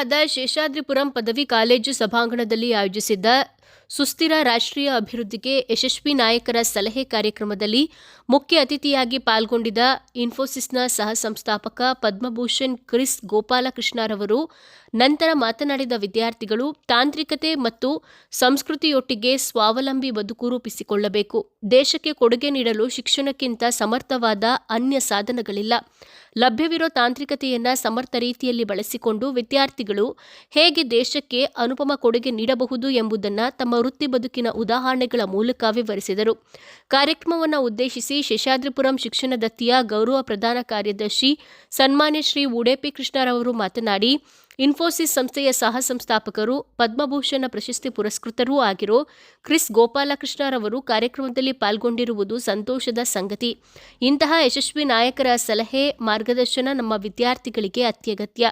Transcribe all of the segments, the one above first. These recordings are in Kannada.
ನಗರದ ಶೇಷಾದ್ರಿಪುರಂ ಪದವಿ ಕಾಲೇಜು ಸಭಾಂಗಣದಲ್ಲಿ ಆಯೋಜಿಸಿದ್ದ ಸುಸ್ಥಿರ ರಾಷ್ಟ್ರೀಯ ಅಭಿವೃದ್ಧಿಗೆ ಯಶಸ್ವಿ ನಾಯಕರ ಸಲಹೆ ಕಾರ್ಯಕ್ರಮದಲ್ಲಿ ಮುಖ್ಯ ಅತಿಥಿಯಾಗಿ ಪಾಲ್ಗೊಂಡಿದ್ದ ಇನ್ಫೋಸಿಸ್ನ ಸಹ ಸಂಸ್ಥಾಪಕ ಪದ್ಮಭೂಷಣ್ ಕ್ರಿಸ್ ಗೋಪಾಲಕೃಷ್ಣರವರು, ನಂತರ ಮಾತನಾಡಿದ ವಿದ್ಯಾರ್ಥಿಗಳು ತಾಂತ್ರಿಕತೆ ಮತ್ತು ಸಂಸ್ಕೃತಿಯೊಟ್ಟಿಗೆ ಸ್ವಾವಲಂಬಿ ಬದುಕು ರೂಪಿಸಿಕೊಳ್ಳಬೇಕು. ದೇಶಕ್ಕೆ ಕೊಡುಗೆ ನೀಡಲು ಶಿಕ್ಷಣಕ್ಕಿಂತ ಸಮರ್ಥವಾದ ಅನ್ಯ ಸಾಧನಗಳಿಲ್ಲ. ಲಭ್ಯವಿರೋ ತಾಂತ್ರಿಕತೆಯನ್ನ ಸಮರ್ಥ ರೀತಿಯಲ್ಲಿ ಬಳಸಿಕೊಂಡು ವಿದ್ಯಾರ್ಥಿಗಳು ಹೇಗೆ ದೇಶಕ್ಕೆ ಅನುಪಮ ಕೊಡುಗೆ ನೀಡಬಹುದು ಎಂಬುದನ್ನು ತಮ್ಮ ವೃತ್ತಿ ಬದುಕಿನ ಉದಾಹರಣೆಗಳ ಮೂಲಕ ವಿವರಿಸಿದರು. ಕಾರ್ಯಕ್ರಮವನ್ನು ಉದ್ದೇಶಿಸಿ ಶೇಷಾದ್ರಿಪುರಂ ಶಿಕ್ಷಣ ದತ್ತಿಯ ಗೌರವ ಪ್ರಧಾನ ಕಾರ್ಯದರ್ಶಿ ಸನ್ಮಾನ್ಯ ಶ್ರೀ ಉಡೇಪಿ ಕೃಷ್ಣರವರು ಮಾತನಾಡಿ ಇನ್ಫೋಸಿಸ್ ಸಂಸ್ಥೆಯ ಸಹ ಸಂಸ್ಥಾಪಕರು ಪದ್ಮಭೂಷಣ ಪ್ರಶಸ್ತಿ ಪುರಸ್ಕೃತರೂ ಆಗಿರೋ ಕ್ರಿಸ್ ಗೋಪಾಲಕೃಷ್ಣರವರು ಕಾರ್ಯಕ್ರಮದಲ್ಲಿ ಪಾಲ್ಗೊಂಡಿರುವುದು ಸಂತೋಷದ ಸಂಗತಿ. ಇಂತಹ ಯಶಸ್ವಿ ನಾಯಕರ ಸಲಹೆ, ಮಾರ್ಗದರ್ಶನ ನಮ್ಮ ವಿದ್ಯಾರ್ಥಿಗಳಿಗೆ ಅತ್ಯಗತ್ಯ.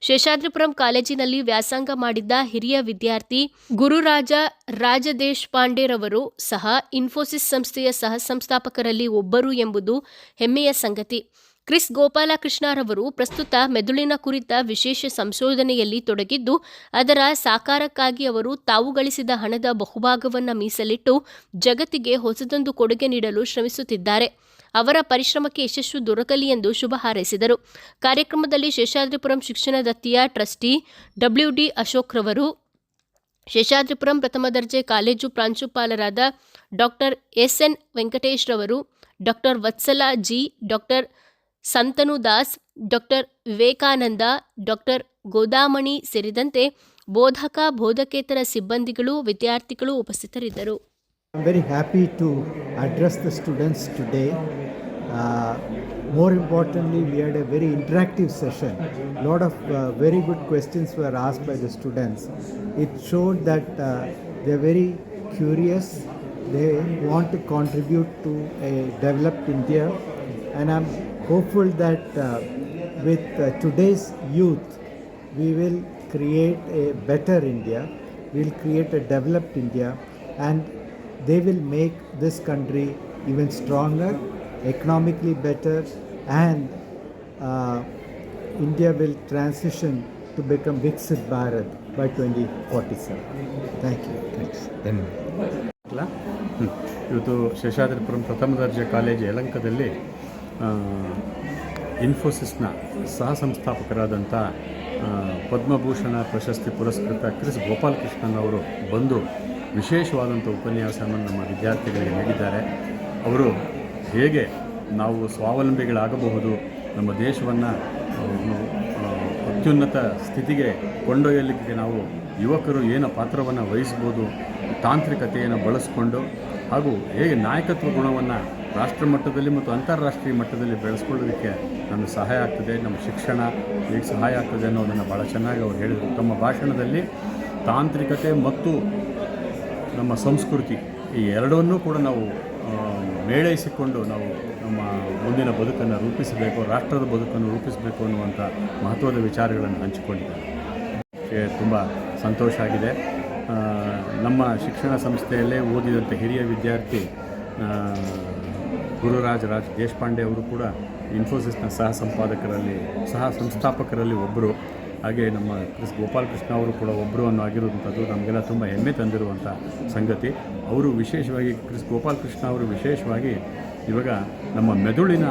ಶೇಷಾದ್ರಿಪುರಂ ಕಾಲೇಜಿನಲ್ಲಿ ವ್ಯಾಸಂಗ ಮಾಡಿದ್ದ ಹಿರಿಯ ವಿದ್ಯಾರ್ಥಿ ಗುರುರಾಜ ರಾಜದೇಶ್ ಪಾಂಡೆರವರು ಸಹ ಇನ್ಫೋಸಿಸ್ ಸಂಸ್ಥೆಯ ಸಹ ಸಂಸ್ಥಾಪಕರಲ್ಲಿ ಒಬ್ಬರು ಎಂಬುದು ಹೆಮ್ಮೆಯ ಸಂಗತಿ. ಕ್ರಿಸ್ ಗೋಪಾಲಕೃಷ್ಣರವರು ಪ್ರಸ್ತುತ ಮೆದುಳಿನ ಕುರಿತ ವಿಶೇಷ ಸಂಶೋಧನೆಯಲ್ಲಿ ತೊಡಗಿದ್ದು, ಅದರ ಸಾಕಾರಕ್ಕಾಗಿ ಅವರು ತಾವು ಗಳಿಸಿದ ಹಣದ ಬಹುಭಾಗವನ್ನು ಮೀಸಲಿಟ್ಟು ಜಗತ್ತಿಗೆ ಹೊಸದೊಂದು ಕೊಡುಗೆ ನೀಡಲು ಶ್ರಮಿಸುತ್ತಿದ್ದಾರೆ. ಅವರ ಪರಿಶ್ರಮಕ್ಕೆ ಯಶಸ್ಸು ದೊರಕಲಿ ಎಂದು ಶುಭ ಹಾರೈಸಿದರು. ಕಾರ್ಯಕ್ರಮದಲ್ಲಿ ಶೇಷಾದ್ರಿಪುರಂ ಶಿಕ್ಷಣ ದತ್ತಿಯ ಟ್ರಸ್ಟಿ ಡಬ್ಲ್ಯೂ ಡಿ ಅಶೋಕ್ ರವರು ಶೇಷಾದ್ರಿಪುರಂ ಪ್ರಥಮ ದರ್ಜೆ ಕಾಲೇಜು ಪ್ರಾಂಶುಪಾಲರಾದ ಡಾಕ್ಟರ್ ಎಸ್ ಎನ್ ವೆಂಕಟೇಶ್ ರವರು doctor Vatsala ji doctor Santanu Das doctor Vivekananda doctor Godamani ಸೇರಿದಂತೆ ಬೋಧಕ ಬೋಧಕೇತರ ಸಿಬ್ಬಂದಿಗಳು ವಿದ್ಯಾರ್ಥಿಗಳು ಉಪಸ್ಥಿತರಿದ್ದರು I'm very happy to address the students today. Uh, more importantly, we had a very interactive session. A lot of uh, very good questions were asked by the students. It showed that uh, they're very curious. They want to contribute to a developed India, and I'm hopeful that uh, with uh, today's youth, we will create a better India. We'll create a developed India, and they will make this country even stronger, economically better, and uh, India will transition to become Viksit Bharat by 2047. Thank you. Thanks. ಅಲ್ಲ ಹ್ಮ್. ಇವತ್ತು ಶೇಷಾದ್ರಿಪುರಂ ಪ್ರಥಮ ದರ್ಜೆ ಕಾಲೇಜು ಯಲಂಕದಲ್ಲಿ ಆ, ಇನ್ಫೋಸಿಸ್ನ ಸಹ ಸಂಸ್ಥಾಪಕರಾದಂಥ ಪದ್ಮಭೂಷಣ ಪ್ರಶಸ್ತಿ ಪುರಸ್ಕೃತ ಕ್ರಿಸ್ ಗೋಪಾಲಕೃಷ್ಣನ್ ಅವರು ಬಂದು ವಿಶೇಷವಾದಂಥ ಉಪನ್ಯಾಸವನ್ನು ನಮ್ಮ ವಿದ್ಯಾರ್ಥಿಗಳಿಗೆ ನೀಡಿದ್ದಾರೆ. ಅವರು ಹೇಗೆ ನಾವು ಸ್ವಾವಲಂಬಿಗಳಾಗಬಹುದು, ನಮ್ಮ ದೇಶವನ್ನು ಅತ್ಯುನ್ನತ ಸ್ಥಿತಿಗೆ ಕೊಂಡೊಯ್ಯಲಿಕ್ಕೆ ನಾವು ಯುವಕರು ಏನು ಪಾತ್ರವನ್ನು ವಹಿಸ್ಬೋದು, ತಾಂತ್ರಿಕತೆಯನ್ನು ಬಳಸಿಕೊಂಡು ಹಾಗೂ ಹೇಗೆ ನಾಯಕತ್ವ ಗುಣವನ್ನು ರಾಷ್ಟ್ರ ಮಟ್ಟದಲ್ಲಿ ಮತ್ತು ಅಂತಾರಾಷ್ಟ್ರೀಯ ಮಟ್ಟದಲ್ಲಿ ಬೆಳೆಸ್ಕೊಳ್ಳೋದಕ್ಕೆ ನಮಗೆ ಸಹಾಯ ಆಗ್ತದೆ, ನಮ್ಮ ಶಿಕ್ಷಣ ಹೇಗೆ ಸಹಾಯ ಆಗ್ತದೆ ಅನ್ನೋದನ್ನು ಭಾಳ ಚೆನ್ನಾಗಿ ಅವರು ಹೇಳಿದರು. ತಮ್ಮ ಭಾಷಣದಲ್ಲಿ ತಾಂತ್ರಿಕತೆ ಮತ್ತು ನಮ್ಮ ಸಂಸ್ಕೃತಿ ಈ ಎರಡನ್ನೂ ಕೂಡ ನಾವು ಮೇಳೈಸಿಕೊಂಡು ನಾವು ನಮ್ಮ ಮುಂದಿನ ಬದುಕನ್ನು ರೂಪಿಸಬೇಕು, ರಾಷ್ಟ್ರದ ಬದುಕನ್ನು ರೂಪಿಸಬೇಕು ಅನ್ನುವಂಥ ಮಹತ್ವದ ವಿಚಾರಗಳನ್ನು ಹಂಚಿಕೊಂಡಿದ್ದಾರೆ. ತುಂಬ ಸಂತೋಷ ಆಗಿದೆ. ನಮ್ಮ ಶಿಕ್ಷಣ ಸಂಸ್ಥೆಯಲ್ಲೇ ಓದಿದಂಥ ಹಿರಿಯ ವಿದ್ಯಾರ್ಥಿ ಗುರುರಾಜ್ ರಾಜ್ ದೇಶಪಾಂಡೆ ಅವರು ಕೂಡ ಇನ್ಫೋಸಿಸ್ನ ಸಹ ಸಂಪಾದಕರಲ್ಲಿ, ಸಹ ಸಂಸ್ಥಾಪಕರಲ್ಲಿ ಒಬ್ಬರು ಹಾಗೆ ನಮ್ಮ ಕ್ರಿಸ್ ಗೋಪಾಲಕೃಷ್ಣ ಅವರು ಕೂಡ ಒಬ್ಬರು ಅನ್ನೋ ಆಗಿರುವಂಥದ್ದು ನಮಗೆಲ್ಲ ತುಂಬ ಹೆಮ್ಮೆ ತಂದಿರುವಂಥ ಸಂಗತಿ. ಅವರು ವಿಶೇಷವಾಗಿ ಕ್ರಿಸ್ ಗೋಪಾಲಕೃಷ್ಣ ಅವರು ವಿಶೇಷವಾಗಿ ಇವಾಗ ನಮ್ಮ ಮೆದುಳಿನ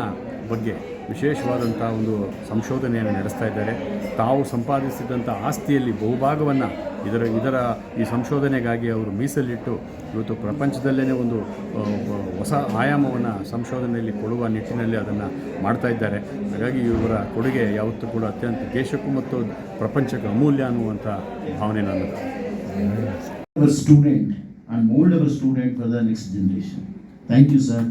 ಬಗ್ಗೆ ವಿಶೇಷವಾದಂಥ ಒಂದು ಸಂಶೋಧನೆಯನ್ನು ನಡೆಸ್ತಾ ಇದ್ದಾರೆ. ತಾವು ಸಂಪಾದಿಸಿದಂಥ ಆಸ್ತಿಯಲ್ಲಿ ಬಹುಭಾಗವನ್ನು ಇದರ ಇದರ ಈ ಸಂಶೋಧನೆಗಾಗಿ ಅವರು ಮೀಸಲಿಟ್ಟು ಇವತ್ತು ಪ್ರಪಂಚದಲ್ಲೇ ಒಂದು ಹೊಸ ಆಯಾಮವನ್ನು ಸಂಶೋಧನೆಯಲ್ಲಿ ಕೊಡುವ ನಿಟ್ಟಿನಲ್ಲಿ ಅದನ್ನು ಮಾಡ್ತಾ ಇದ್ದಾರೆ. ಹಾಗಾಗಿ ಇವರ ಕೊಡುಗೆ ಯಾವತ್ತೂ ಕೂಡ ಅತ್ಯಂತ ದೇಶಕ್ಕೂ ಮತ್ತು ಪ್ರಪಂಚಕ್ಕೆ ಅಮೂಲ್ಯ ಅನ್ನುವಂಥ ಭಾವನೆ ನನ್ನದು. Student I mould our student for the next generation thank you sir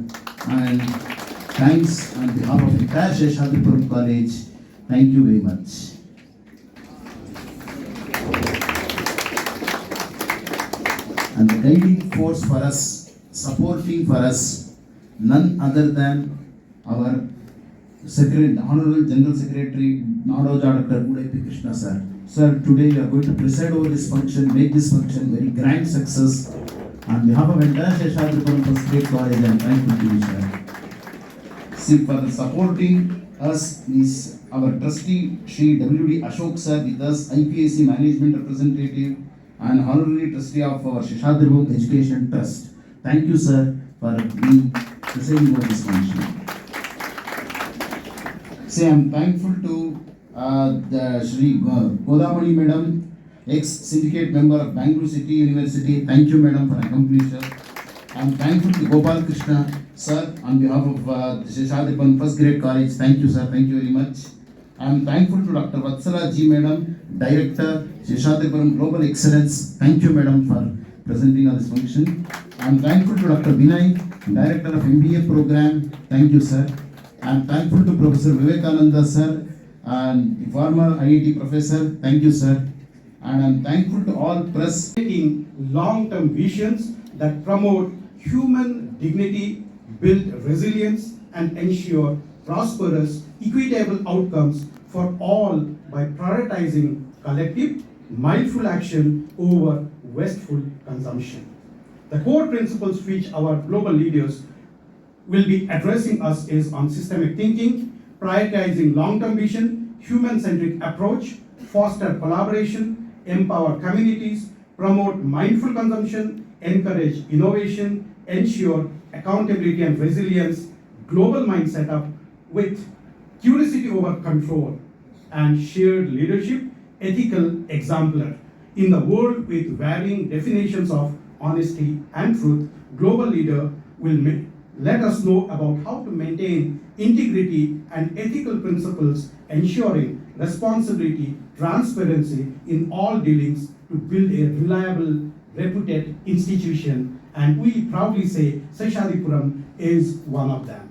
thanks on behalf of the entire Sheshadripuram College. Thank you very much. And the guiding force for us, supporting for us, none other than our Secretary, Honorable General Secretary, Nadoja Dr. Uday Krishna sir. Sir, today you are going to preside over this function, make this function very grand success. On behalf of entire Sheshadripuram College, I am thankful to you, sir. For supporting us is our trustee Shri W.D. Ashok sir with us, IPAC management representative and honorary trustee of our Shishadribam Education Trust. Thank you, sir, for being presiding over this function. Say, I'm thankful to uh, the Shri Godamani Madam, ex-syndicate member of Bangalore City University. Thank you, Madam, for accompanying us. I'm thankful to Gopal Krishna, sir, on behalf of uh, Sheshadipan First Grade College. Thank you, sir. Thank you very much. I'm thankful to Dr. Vatsala G. Madam, Director, Sheshadipuram Global Excellence. Thank you, Madam, for presenting on this function. I'm thankful to Dr. Vinay, Director of MBA program. Thank you, sir. I'm thankful to Professor Vivekananda, sir, and former IIT professor. Thank you, sir. And I'm thankful to all press Taking long-term visions that promote human dignity, build resilience, and ensure prosperous, equitable outcomes for all by prioritizing collective, mindful action over wasteful consumption. The core principles which our global leaders will be addressing us is on systemic thinking, prioritizing long-term vision, human-centric approach, foster collaboration, empower communities, promote mindful consumption, encourage innovation, ensure accountability and resilience, global mind setup with curiosity over control, and shared leadership, ethical exemplar. In the world with varying definitions of honesty and truth, global leader will let us know about how to maintain integrity and ethical principles, ensuring responsibility, transparency in all dealings to build a reliable, reputed institution. And we proudly say Seshadipuram is one of them.